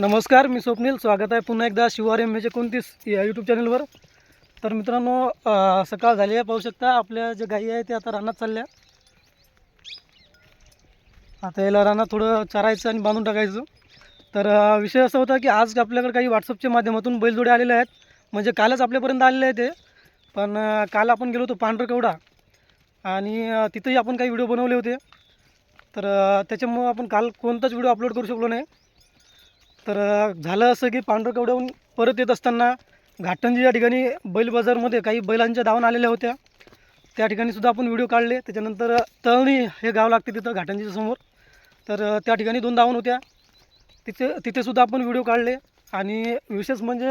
नमस्कार मी स्वप्नील. स्वागत आहे पुन्हा एकदा शिवार एम एच एकोणतीस या यूट्यूब चॅनलवर तर मित्रांनो सकाळ झाली आहे पाहू शकता आपल्या जे गाई आहे ते आता रानात चालल्या. आता याला रानात थोडं चारायचं आणि बांधून टाकायचं. तर विषय असा होता की आज आपल्याकडे काही व्हॉट्सअपच्या माध्यमातून बैलजोडे आलेले आहेत. म्हणजे कालच आपल्यापर्यंत आलेले आहे ते. पण काल आपण गेलो होतो पांढरकवडा. आणि तिथेही तिथंही आपण काही व्हिडिओ बनवले होते. तर त्याच्यामुळं आपण काल कोणताच व्हिडिओ अपलोड करू शकलो नाही. तर झालं असं की पांढरकवड्याहून परत येत असताना घाटंजी या ठिकाणी बैल बाजारमध्ये काही बैलांच्या धावून आलेल्या होत्या. त्या ठिकाणी सुद्धा आपण व्हिडिओ काढले. त्याच्यानंतर तळणी हे गाव लागते तिथं घाटंजीच्या समोर. तर त्या ठिकाणी दोन धावून होत्या. तिथे तिथेसुद्धा आपण व्हिडिओ काढले. आणि विशेष म्हणजे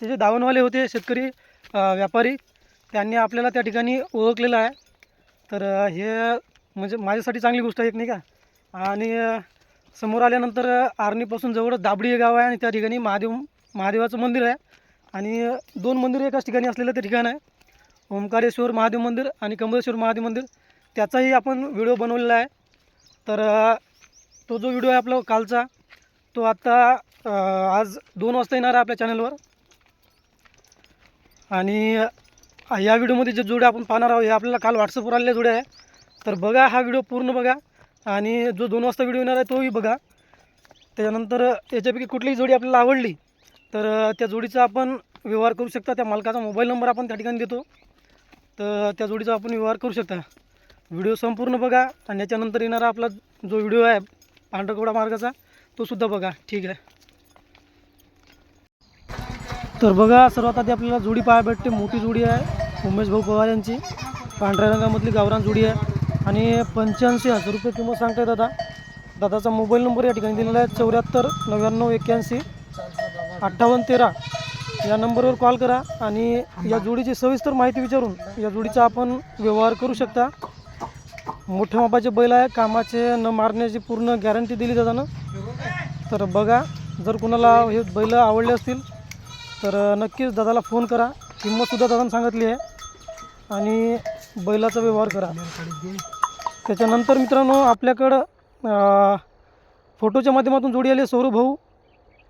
ते जे धावणवाले होते शेतकरी व्यापारी त्यांनी आपल्याला त्या ठिकाणी ओळखलेलं आहे. तर हे म्हणजे माझ्यासाठी चांगली गोष्ट आहे एक नाही का? आणि समोर आल्यानंतर आर्णीपासून जवळच दाबडी हे गाव आहे आणि त्या ठिकाणी महादेव महादेवाचं मंदिर आहे. आणि दोन मंदिर एकाच ठिकाणी असलेलं ते ठिकाण आहे. ओंकारेश्वर महादेव मंदिर आणि कमलेश्वर महादेव मंदिर. त्याचाही आपण व्हिडिओ बनवलेला आहे. तर तो जो व्हिडिओ आहे आपला कालचा तो आत्ता आज दोन वाजता येणार आहे आपल्या चॅनलवर. आणि या व्हिडिओमध्ये जे जोडे आपण पाहणार आहोत हे आपल्याला काल व्हॉट्सअपवर आलेल्या जोड्या आहे तर बघा हा व्हिडिओ पूर्ण बघा. आणि जो दोन वाजता व्हिडिओ येणार आहे तोही बघा. त्याच्यानंतर याच्यापैकी कुठलीही जोडी आपल्याला आवडली तर त्या जोडीचा आपण व्यवहार करू शकता. त्या मालकाचा मोबाईल नंबर आपण त्या ठिकाणी देतो. तर त्या जोडीचा आपण व्यवहार करू शकता. व्हिडिओ संपूर्ण बघा आणि याच्यानंतर येणारा आपला जो व्हिडिओ आहे पांढरकवडा मार्गाचा तोसुद्धा बघा. ठीक आहे. तर बघा सर्वात आधी आपल्याला जोडी पाहायला भेटते. मोठी जोडी आहे. उमेश भाऊ पवार यांची. पांढऱ्या रंगामधली गावरान जोडी आहे. आणि पंच्याऐंशी हजार रुपये किंमत सांगताय दादा. दादाचा मोबाईल नंबर या ठिकाणी दिलेला आहे चौऱ्याहत्तर नव्याण्णव एक्क्याऐंशी अठ्ठावन्न तेरा. या नंबरवर कॉल करा आणि या जोडीची सविस्तर माहिती विचारून या जोडीचा आपण व्यवहार करू शकता. मोठ्या मापाचे बैल आहे कामाचे न मारण्याची पूर्ण गॅरंटी दिली दादानं. तर बघा जर कुणाला हे बैल आवडले असतील तर नक्कीच दादाला फोन करा. किंमतसुद्धा दादानं सांगितली आहे. आणि बैलाचा व्यवहार करा. त्याच्यानंतर मित्रांनो आपल्याकडं फोटोच्या माध्यमातून जोडी आले आहे सौरभ भाऊ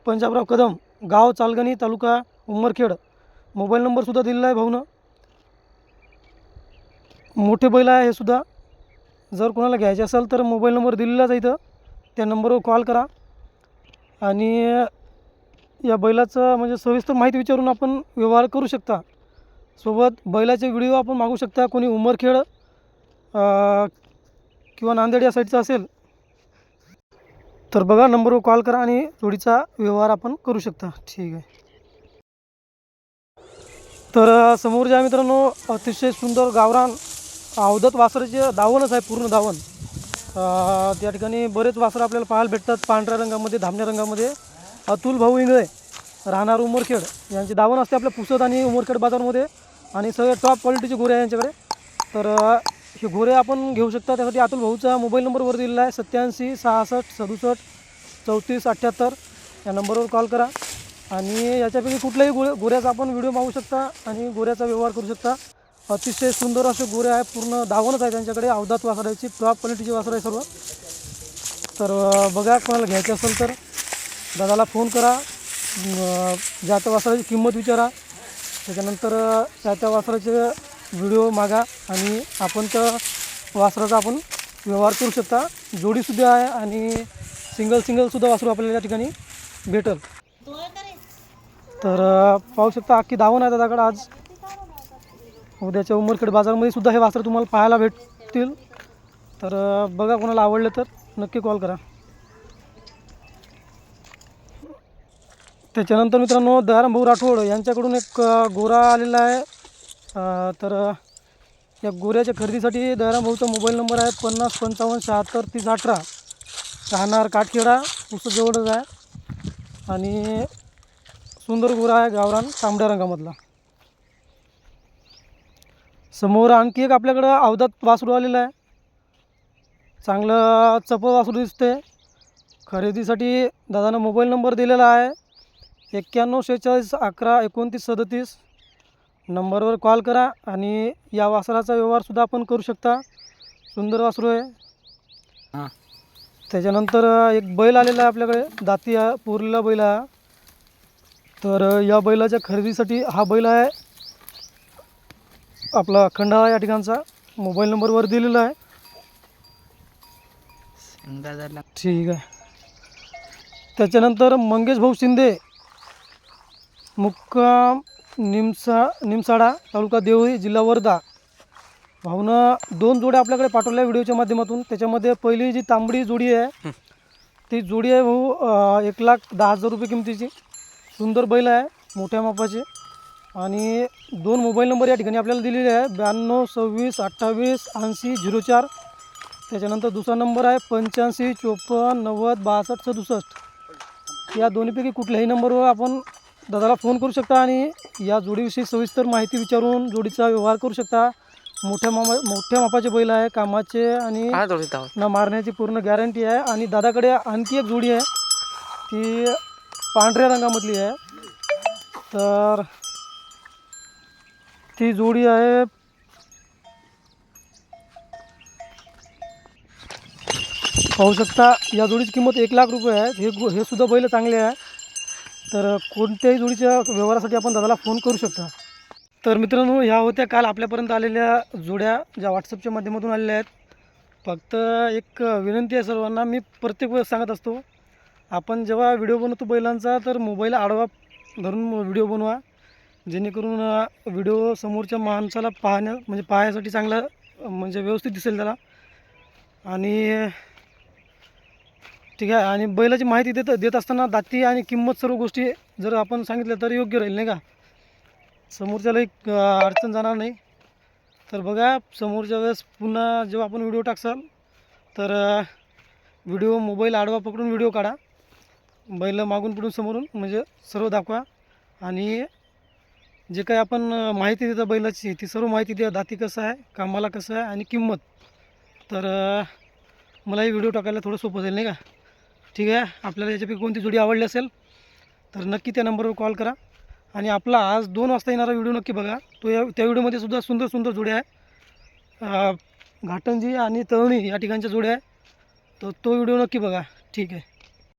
पंजाबराव कदम गाव चालगणी तालुका उमरखेड. मोबाईल नंबरसुद्धा दिलेला आहे भाऊनं. मोठे बैल आहे हे सुद्धा. जर कोणाला घ्यायचे असेल तर मोबाईल नंबर दिलेलाच आहे इथं. त्या नंबरवर कॉल करा. आणि या बैलाचं म्हणजे सविस्तर माहिती विचारून आपण व्यवहार करू शकता. सोबत बैलाचे व्हिडिओ आपण मागू शकता. कोणी उमरखेड किंवा नांदेड या साईडचा असेल तर बघा नंबरवर कॉल करा आणि जोडीचा व्यवहार आपण करू शकता. ठीक आहे. तर समोर ज्या मित्रांनो अतिशय सुंदर गावरान अवधत वासराचे दावणच आहे पूर्ण दावण. त्या ठिकाणी बरेच वासरं आपल्याला पाहायला भेटतात. पांढऱ्या रंगामध्ये धामण्या रंगामध्ये. अतुल भाऊ इंगळे राहणार उमरखेड. यांचे दावण असते आपल्या पुसद आणि उमरखेड बाजारमध्ये. आणि सगळे टॉप क्वालिटीचे गोरे आहे यांच्याकडे. तर हे गोरे आपण घेऊ शकता. त्यासाठी अतुल भाऊचा मोबाईल नंबरवर दिलेला आहे. सत्याऐंशी सहासष्ट सदुसष्ट चौतीस अठ्ठ्याहत्तर या नंबरवर कॉल करा. आणि याच्यापैकी कुठल्याही गोरे गोऱ्याचा आपण व्हिडिओ मागू शकता आणि गोऱ्याचा व्यवहार करू शकता. अतिशय सुंदर असे गोरे आहे पूर्ण दावणच आहे त्यांच्याकडे. अवधात वासरायची टॉप क्वालिटीची वासर आहे सर्व. तर बघा कोणाला घ्यायचे असेल तर दादाला फोन करा. अ, ज्या त्या वासराची किंमत विचारा. त्याच्यानंतर त्या त्या वासराचे व्हिडिओ मागा आणि आपण त्या वासराचा आपण व्यवहार करू शकता. जोडीसुद्धा आहे आणि सिंगल सिंगलसुद्धा वासरू आपल्याला या ठिकाणी भेटल. तर पाहू शकता अख्खी दावण आहे दादाकडे आज. उद्याच्या उमरखेड बाजारमध्ये सुद्धा हे वासरं तुम्हाला पाहायला भेटतील. तर बघा कोणाला आवडलं तर नक्की कॉल करा. त्याच्यानंतर मित्रांनो दयारामभाऊ राठोड यांच्याकडून एक गोरा आलेला आहे. तर या गोऱ्याच्या खरेदीसाठी दयारामभाऊचा मोबाईल नंबर आहे पन्नास पंचावन्न शहात्तर तीस अठरा. राहणार काठखेडा जवळच आहे. आणि सुंदर गोरा आहे गावरान तांबड्या रंगामधला. समोर आणखी एक आपल्याकडं अवधात वासरू आलेलं आहे. चांगलं चपळ वासरू दिसते खरेदीसाठी दादानं मोबाईल नंबर दिलेला आहे. एक्क्याण्णव शेहेचाळीस अकरा एकोणतीस सदतीस नंबरवर कॉल करा आणि या वासराचा व्यवहारसुद्धा आपण करू शकता. सुंदर वासरू आहे. हां. त्याच्यानंतर एक बैल आलेला आहे आपल्याकडे दाती पोरलेला बैल हा. तर या बैलाच्या खरेदीसाठी हा बैल आहे. आपला खंडाळा या ठिकाणचा. मोबाईल नंबरवर दिलेला आहे. ठीक आहे. त्याच्यानंतर मंगेश भाऊ शिंदे. मुक्काम निमसा निमसाडा तालुका देवळी जिल्हा वर्धा. भाऊनं दोन जोड्या आपल्याकडे पाठवल्या व्हिडिओच्या माध्यमातून. त्याच्यामध्ये पहिली जी तांबडी जोडी आहे ती जोडी आहे भाऊ एक लाख दहा हजार रुपये किमतीची. सुंदर बैल आहे मोठ्या मापाचे. आणि दोन मोबाईल नंबर या ठिकाणी आपल्याला दिलेले आहे ब्याण्णव सव्वीस अठ्ठावीस ऐंशी झिरो चार. त्याच्यानंतर दुसरा नंबर आहे पंच्याऐंशी चोपन्न नव्वद बासष्ट सदुसष्ट. या दोन्हीपैकी कुठल्याही नंबरवर आपण दादाला फोन करू शकता आणि या जोडीविषयी सविस्तर माहिती विचारून जोडीचा व्यवहार करू शकता. मोठ्या मामा मोठ्या मापाचे बैल आहे कामाचे आणि ना मारण्याची पूर्ण गॅरंटी आहे. आणि दादाकडे आणखी एक जोडी आहे. ती पांढऱ्या रंगामधली आहे. तर ती जोडी आहे पाहू शकता या जोडीची किंमत एक लाख रुपये आहे. हे हे सुद्धा बैल चांगले आहे. तर कोणत्याही जोडीच्या व्यवहारासाठी आपण दादाला फोन करू शकता. तर मित्रांनो ह्या होत्या काल आपल्यापर्यंत आलेल्या जोड्या ज्या व्हॉट्सअपच्या माध्यमातून आलेल्या आहेत. फक्त एक विनंती आहे सर्वांना मी प्रत्येक वेळेस सांगत असतो आपण जेव्हा व्हिडिओ बनवतो बैलांचा तर मोबाईल आडवा धरून व्हिडिओ बनवा. जेणेकरून व्हिडिओ समोरच्या माणसाला पाहण्या म्हणजे पाहायसाठी चांगला म्हणजे व्यवस्थित दिसेल त्याला. आणि ठीक आहे? आणि बैलाची माहिती देत देत असताना दाती आणि किंमत सर्व गोष्टी जर आपण सांगितल्या तर योग्य राहील नाही का? समोरच्याला एक अडचण जाणार नाही. तर बघा समोरच्या वेळेस पुन्हा जेव्हा आपण व्हिडिओ टाकसाल तर व्हिडिओ मोबाईल आडवा पकडून व्हिडिओ काढा. बैल मागून पुढून समोरून म्हणजे सर्व दाखवा. आणि जे काही आपण माहिती देतो बैलाची ती सर्व माहिती द्या. दाती कसं आहे कामाला कसं आहे आणि किंमत. तर मला ही व्हिडिओ टाकायला थोडं सोपं जाईल नाही का? ठीक आहे? आपल्याला याच्यापैकी कोणती जोडी आवडली असेल तर नक्की त्या नंबरवर कॉल करा. आणि आपला आज दोन वाजता येणारा व्हिडिओ नक्की बघा. तो या त्या व्हिडिओमध्ये सुद्धा सुंदर सुंदर जोड्या आहे. घाटंजी आणि तळणी या ठिकाणच्या जोड्या आहे. तर तो व्हिडिओ नक्की बघा. ठीक आहे.